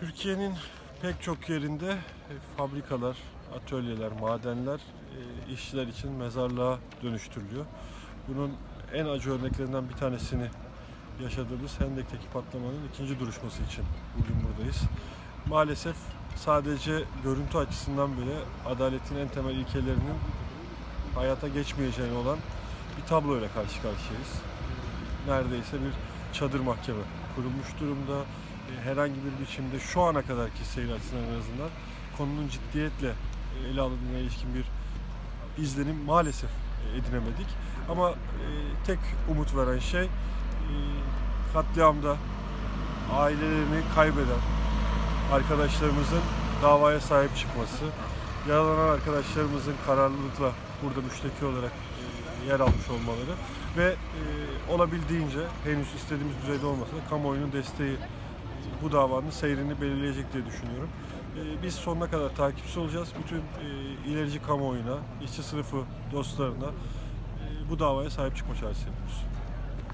Türkiye'nin pek çok yerinde e, fabrikalar, atölyeler, madenler e, işçiler için mezarlığa dönüştürülüyor. Bunun en acı örneklerinden bir tanesini yaşadığımız Hendek'teki patlamanın ikinci duruşması için bugün buradayız. Maalesef sadece görüntü açısından bile adaletin en temel ilkelerinin hayata geçmeyeceğine olan bir tabloyla karşı karşıyayız. Neredeyse bir çadır mahkeme kurulmuş durumda. E, Herhangi bir biçimde şu ana kadarki seyir açısından en azından konunun ciddiyetle e, ele alındığına ilişkin bir izlenim maalesef e, edinemedik. Ama tek umut veren şey katliamda ailelerini kaybeden arkadaşlarımızın davaya sahip çıkması, yaralanan arkadaşlarımızın kararlılıkla burada müşteki olarak yer almış olmaları ve olabildiğince henüz istediğimiz düzeyde olmasa da kamuoyunun desteği bu davanın seyrini belirleyecek diye düşünüyorum. E, Biz sonuna kadar takipçi olacağız. Bütün e, ilerici kamuoyuna, işçi sınıfı dostlarına e, bu davaya sahip çıkma çağrısı yapıyoruz.